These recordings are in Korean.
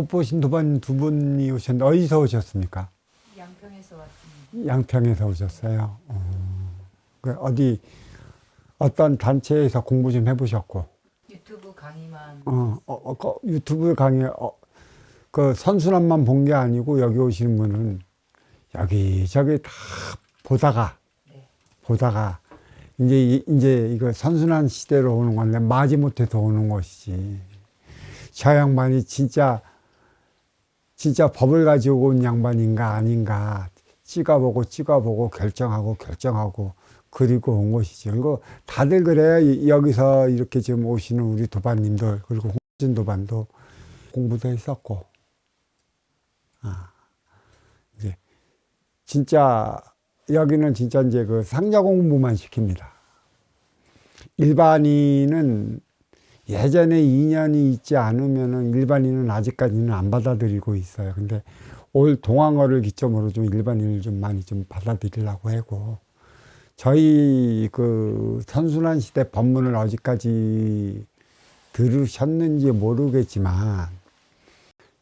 저못 보신 도반 두 분이 오셨는데 어디서 오셨습니까? 양평에서 왔습니다. 양평에서 오셨어요. 어, 그 어디 어떤 단체에서 공부 좀 해보셨고, 유튜브 강의만 어, 어, 어, 그 유튜브 강의 어, 그 선순환만 본 게 아니고 여기 오시는 분은 여기 저기 다 보다가 네. 보다가 이제 이- 이제 이거 선순환 시대로 오는 건데 마지 못해서 오는 것이지. 저 양반이 진짜 진짜 법을 가지고 온 양반인가 아닌가 찍어보고 찍어보고 결정하고 결정하고 그리고 온 것이죠. 그리고 다들 그래요. 이- 여기서 이렇게 지금 오시는 우리 도반님들 그리고 홍진 도반도 공부도 했었고, 아 이제 진짜 여기는 진짜 이제 그 상자 공부만 시킵니다. 일반인은 예전에 인연이 있지 않으면은 일반인은 아직까지는 안 받아들이고 있어요. 근데 올 동항어를 기점으로 좀 일반인을 좀 많이 좀 받아들이려고 하고 저희 그 선순환 시대 법문을 어디까지 들으셨는지 모르겠지만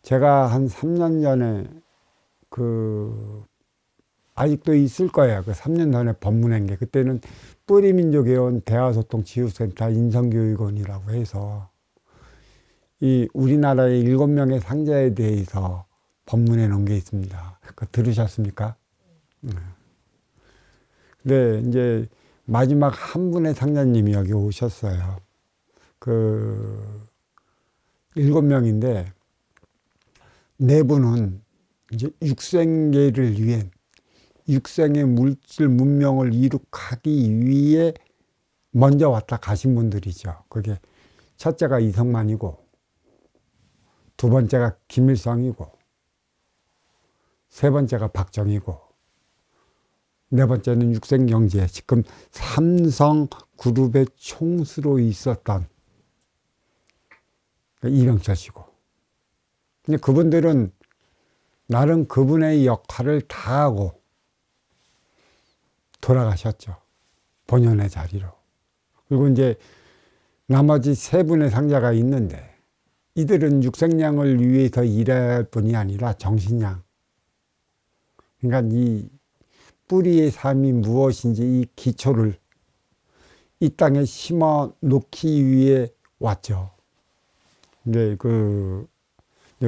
제가 한 3년 전에 그 아직도 있을 거예요. 그 3년 전에 법문한 게 그때는 뿌리민족회원 대화소통 치유센터 인성교육원이라고 해서 이 우리나라의 일곱 명의 상자에 대해서 법문해 놓은 게 있습니다. 그 들으셨습니까? 네. 근데 이제 마지막 한 분의 상자님이 여기 오셨어요. 그 일곱 명인데 네 분은 이제 육생계를 위해 육생의 물질 문명을 이룩하기 위해 먼저 왔다 가신 분들이죠. 그게 첫째가 이성만이고 두 번째가 김일성이고 세 번째가 박정희고 네 번째는 육생경제 지금 삼성 그룹의 총수로 있었던 이병철 씨고 근데 그분들은 나름 그분의 역할을 다 하고 돌아가셨죠. 본연의 자리로. 그리고 이제 나머지 세 분의 상자가 있는데 이들은 육생량을 위해서 일할 뿐이 아니라 정신량. 그러니까 이 뿌리의 삶이 무엇인지 이 기초를 이 땅에 심어 놓기 위해 왔죠. 근데 그,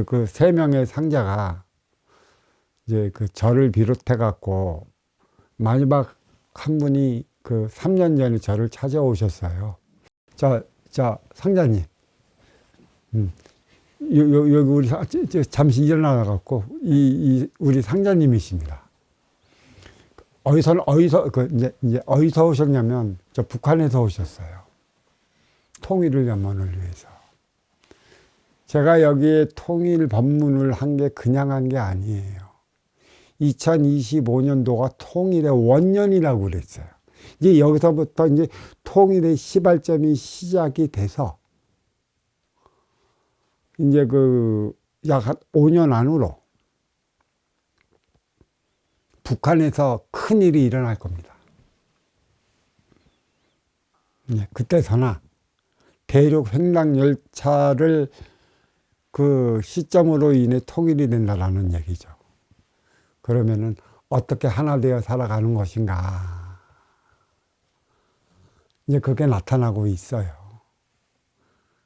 그 세 명의 상자가 이제 그 저를 비롯해 갖고 마지막 한 분이 그 3년 전에 저를 찾아오셨어요. 자, 자, 상자님. 음. 요, 요, 여기 우리 사- 잠시 일어나갖고 이, 이 우리 상자님이십니다. 어디서 어디서 그 이제 이제 어디서 오셨냐면 저 북한에서 오셨어요. 통일을 염원을 위해서. 제가 여기에 통일 법문을 한 게 그냥 한 게 아니에요. 2025년도가 통일의 원년이라고 그랬어요. 이제 여기서부터 이제 통일의 시발점이 시작이 돼서 이제 그 약 한 5년 안으로 북한에서 큰 일이 일어날 겁니다. 네, 그때서나 대륙 횡단 열차를 그 시점으로 인해 통일이 된다라는 얘기죠. 그러면은 어떻게 하나 되어 살아가는 것인가. 이제 그게 나타나고 있어요.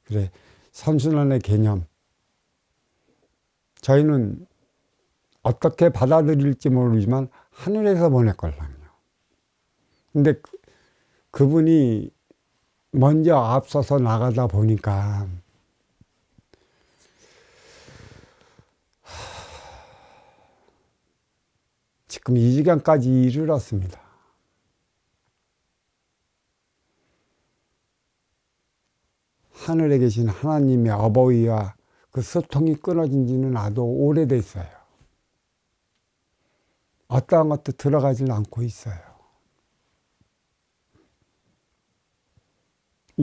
그래, 선순환의 개념. 저희는 어떻게 받아들일지 모르지만 하늘에서 보냈걸랑요. 근데 그, 그분이 먼저 앞서서 나가다 보니까 지금 이 지경까지 이르렀습니다. 하늘에 계신 하나님의 어버이와 그 소통이 끊어진 지는 아주 오래됐어요. 어떠한 것도 들어가질 않고 있어요.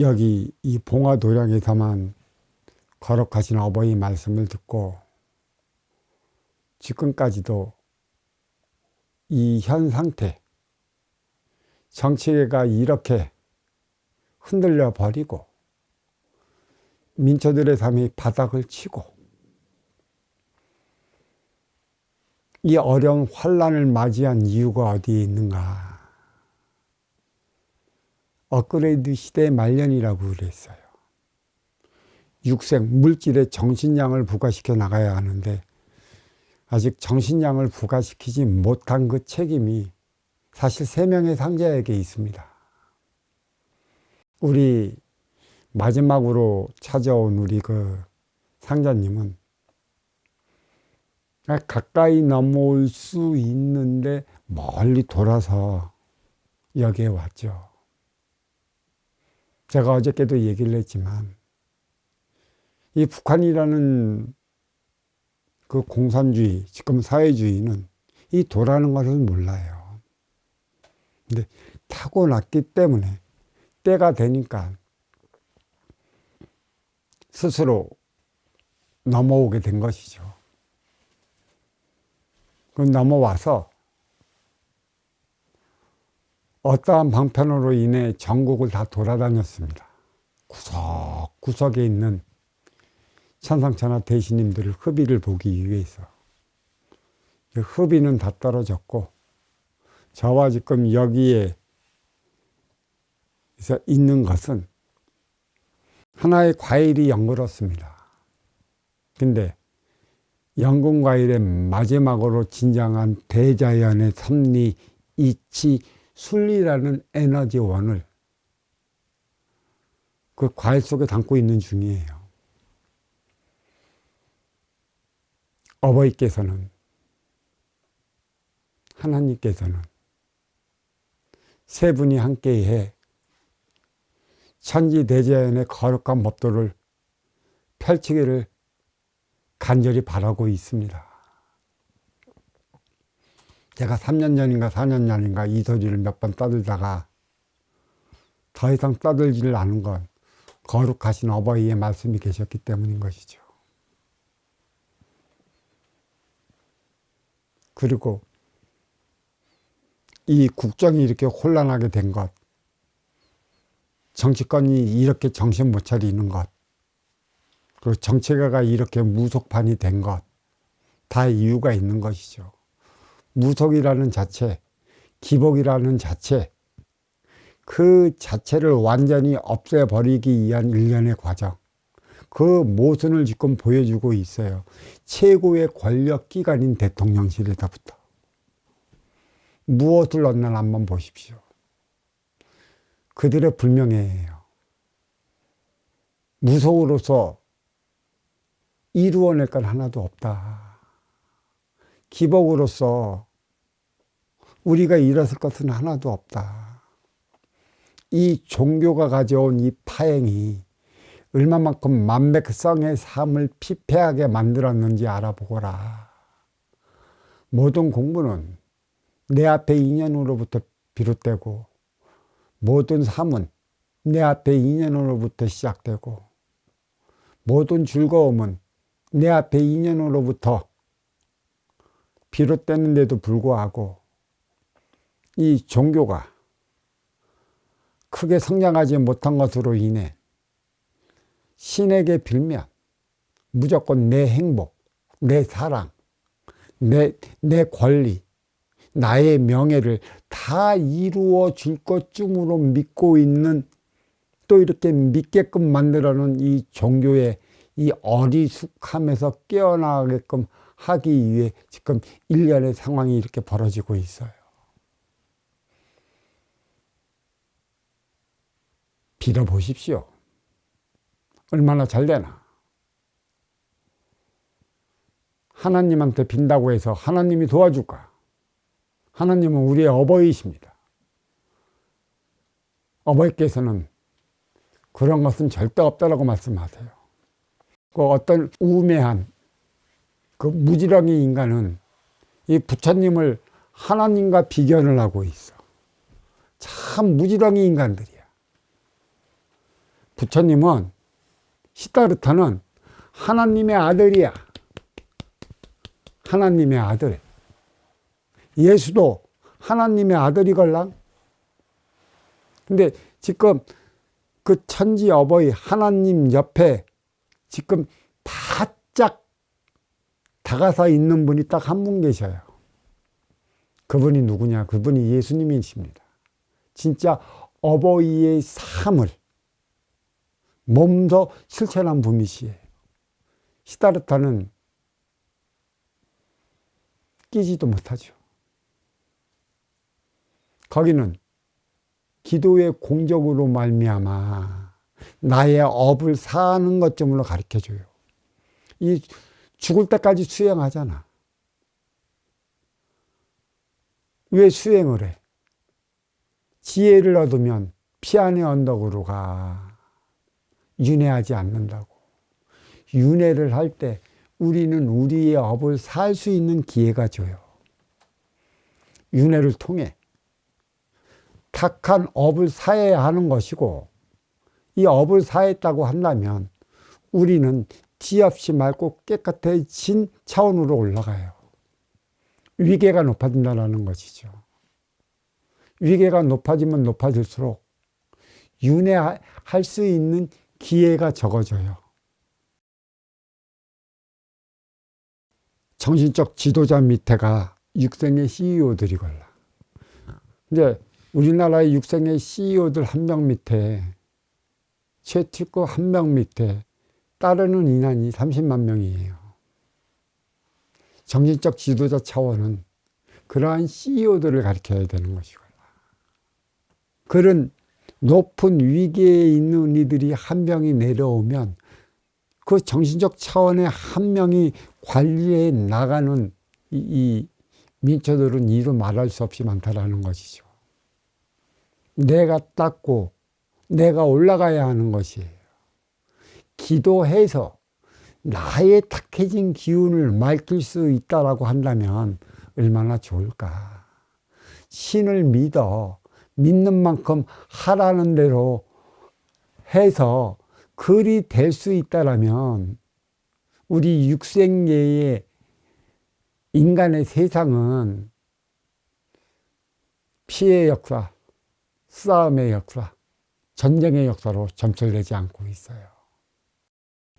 여기 이 봉화 도량에서만 거룩하신 어버이 말씀을 듣고 지금까지도 이 현 상태, 정치계가 이렇게 흔들려 버리고 민초들의 삶이 바닥을 치고 이 어려운 환란을 맞이한 이유가 어디에 있는가? 업그레이드 시대의 말년이라고 그랬어요. 육생, 물질의 정신량을 부과시켜 나가야 하는데 아직 정신량을 부과시키지 못한 그 책임이 사실 세 명의 상자에게 있습니다. 우리 마지막으로 찾아온 우리 그 상자님은 가까이 넘어올 수 있는데 멀리 돌아서 여기에 왔죠. 제가 어저께도 얘기를 했지만 이 북한이라는 그 공산주의, 지금 사회주의는 이 도라는 것을 몰라요. 근데 타고났기 때문에 때가 되니까 스스로 넘어오게 된 것이죠. 그럼 넘어와서 어떠한 방편으로 인해 전국을 다 돌아다녔습니다. 구석구석에 있는 천상천하 대신님들을 흡의를 보기 위해서. 그 흡의는 다 떨어졌고, 저와 지금 여기에 있는 것은 하나의 과일이 연그렇습니다. 근데 연근 과일의 마지막으로 진정한 대자연의 섭리, 이치, 순리라는 에너지원을 그 과일 속에 담고 있는 중이에요. 어버이께서는 하나님께서는 세 분이 함께해 천지 대자연의 거룩한 법도를 펼치기를 간절히 바라고 있습니다. 제가 3년 전인가 4년 전인가 이 소리를 몇 번 떠들다가 더 이상 떠들지를 않은 건 거룩하신 어버이의 말씀이 계셨기 때문인 것이죠. 그리고 이 국정이 이렇게 혼란하게 된 것, 정치권이 이렇게 정신 못 차리는 것, 그리고 정치가가 이렇게 무속판이 된 것, 다 이유가 있는 것이죠. 무속이라는 자체, 기복이라는 자체, 그 자체를 완전히 없애버리기 위한 일련의 과정. 그 모순을 지금 보여주고 있어요. 최고의 권력 기관인 대통령실에다부터. 무엇을 얻나 한번 보십시오. 그들의 불명예예요. 무속으로서 이루어낼 건 하나도 없다. 기복으로서 우리가 잃었을 것은 하나도 없다. 이 종교가 가져온 이 파행이 얼마만큼 만백성의 삶을 피폐하게 만들었는지 알아보거라. 모든 공부는 내 앞에 인연으로부터 비롯되고 모든 삶은 내 앞에 인연으로부터 시작되고 모든 즐거움은 내 앞에 인연으로부터 비롯되는데도 불구하고 이 종교가 크게 성장하지 못한 것으로 인해 신에게 빌면 무조건 내 행복, 내 사랑, 내, 내 권리, 나의 명예를 다 이루어 줄 것쯤으로 믿고 있는 또 이렇게 믿게끔 만들어놓은 이 종교의 이 어리숙함에서 깨어나게끔 하기 위해 지금 일련의 상황이 이렇게 벌어지고 있어요. 빌어보십시오. 얼마나 잘 되나. 하나님한테 빈다고 해서 하나님이 도와줄까? 하나님은 우리의 어버이십니다. 어버이께서는 그런 것은 절대 없다라고 말씀하세요. 그 어떤 우매한 그 무지렁이 인간은 이 부처님을 하나님과 비견을 하고 있어. 참 무지렁이 인간들이야. 부처님은 시타르타는 하나님의 아들이야. 하나님의 아들. 예수도 하나님의 아들이걸랑. 근데 지금 그 천지 어버이 하나님 옆에 지금 바짝 다가서 있는 분이 딱 한 분 계셔요. 그분이 누구냐? 그분이 예수님이십니다. 진짜 어버이의 삶을 몸소 실천한 분이시에요. 시다르타는 끼지도 못하죠. 거기는 기도의 공적으로 말미암아 나의 업을 사는 것점으로 가르쳐 줘요. 이 죽을 때까지 수행하잖아. 왜 수행을 해? 지혜를 얻으면 피안의 언덕으로 가. 윤회하지 않는다고. 윤회를 할 때 우리는 우리의 업을 살 수 있는 기회가 줘요. 윤회를 통해 탁한 업을 사해야 하는 것이고 이 업을 사했다고 한다면 우리는 뒤없이 맑고 깨끗해진 차원으로 올라가요. 위계가 높아진다는 것이죠. 위계가 높아지면 높아질수록 윤회할 수 있는 기회가 적어져요. 정신적 지도자 밑에가 육생의 CEO들이 걸라. 이제 우리나라의 육생의 CEO들 한 명 밑에 최측급 한명 밑에 따르는 인원이 30만 명이에요. 정신적 지도자 차원은 그러한 CEO들을 가르쳐야 되는 것이고요. 그런 높은 위계에 있는 이들이 한 명이 내려오면 그 정신적 차원의 한 명이 관리해 나가는 이, 이 민초들은 이루 말할 수 없이 많다라는 것이죠. 내가 닦고 내가 올라가야 하는 것이에요. 기도해서 나의 탁해진 기운을 맑힐 수 있다라고 한다면 얼마나 좋을까. 신을 믿어 믿는 만큼 하라는 대로 해서 글이 될 수 있다라면 우리 육생계의 인간의 세상은 피해 역사, 싸움의 역사, 전쟁의 역사로 점철되지 않고 있어요.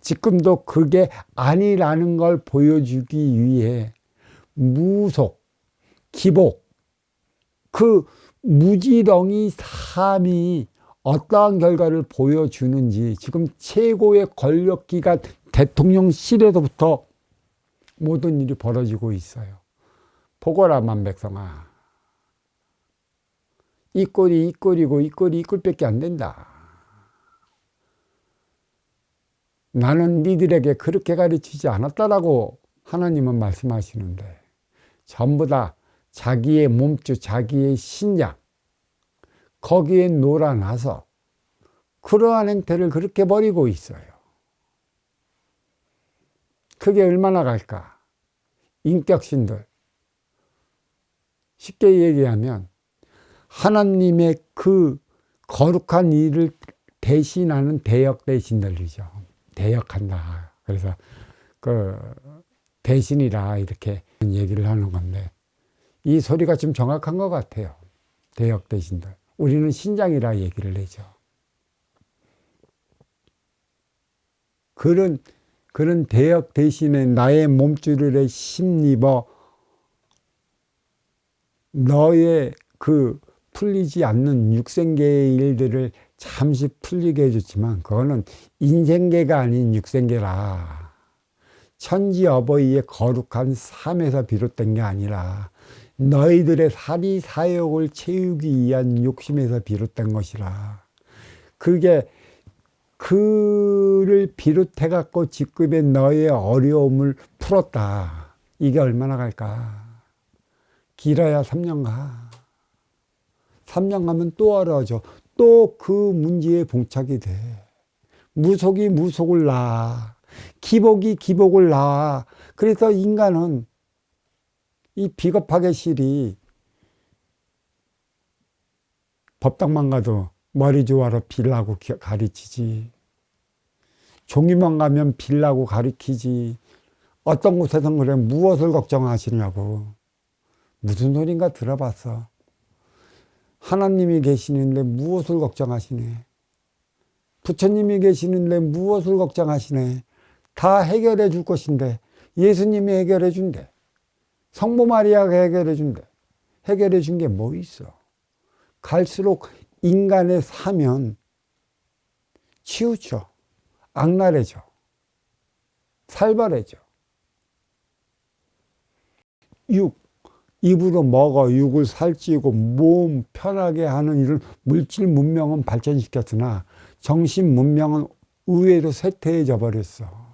지금도 그게 아니라는 걸 보여주기 위해 무속, 기복, 그 무지렁이 삶이 어떠한 결과를 보여주는지 지금 최고의 권력기관 대통령실에서부터 모든 일이 벌어지고 있어요. 보거라 만백성아. 이 꼴이 이 꼴이고 이 꼴이 이 꼴밖에 안 된다. 나는 니들에게 그렇게 가르치지 않았다라고 하나님은 말씀하시는데 전부 다 자기의 몸주, 자기의 신장 거기에 놀아나서 그러한 행태를 그렇게 버리고 있어요. 그게 얼마나 갈까? 인격신들. 쉽게 얘기하면 하나님의 그 거룩한 일을 대신하는 대역 대신들이죠. 대역한다. 그래서 그 대신이라 이렇게 얘기를 하는 건데 이 소리가 좀 정확한 것 같아요. 대역 대신들. 우리는 신장이라 얘기를 해죠. 그런 그런 대역 대신에 나의 몸주를 심입어 너의 그 풀리지 않는 육생계의 일들을 잠시 풀리게 해줬지만 그거는 인생계가 아닌 육생계라. 천지 어버이의 거룩한 삶에서 비롯된 게 아니라 너희들의 사리 사욕을 채우기 위한 욕심에서 비롯된 것이라. 그게 그를 비롯해 갖고 직급의 너의 어려움을 풀었다. 이게 얼마나 갈까? 길어야 3년 가. 3년 가면 또 어려워져. 또 그 문제에 봉착이 돼. 무속이 무속을 낳아. 기복이 기복을 낳아. 그래서 인간은 이 비겁하게 실이 법당만 가도 머리 좋아로 빌라고 가르치지. 종이만 가면 빌라고 가르치지. 어떤 곳에선 그래 무엇을 걱정하시냐고. 무슨 소린가 들어봤어. 하나님이 계시는데 무엇을 걱정하시네. 부처님이 계시는데 무엇을 걱정하시네. 다 해결해 줄 것인데 예수님이 해결해 준대. 성모 마리아가 해결해 준대. 해결해 준 게 뭐 있어? 갈수록 인간의 사면 치우쳐. 악랄해져. 살벌해져. 육. 입으로 먹어 육을 살찌우고 몸 편하게 하는 이런 물질 문명은 발전시켰으나 정신 문명은 의외로 쇠퇴해져 버렸어.